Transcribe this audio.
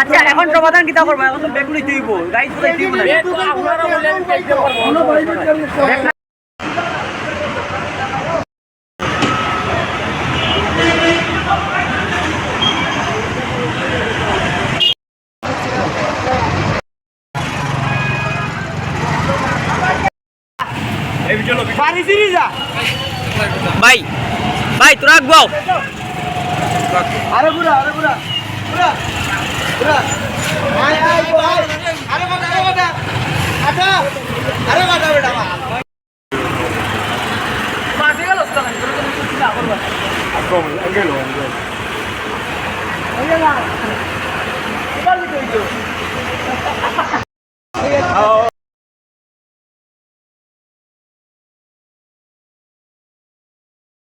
আচ্ছা এখন সমাধান কিতা করবা? এখন তো বেগুনি দিব গাইড তো দিব না। বললেন আরে বুড়া আরে বুড়া বুড়া বুড়া আয় আয় আয় আরে বাটা আরে বাটা আটা আরে বাটা বেটা মাঝে গেল তো না তোর না করবা ওই না এবার কি কইছো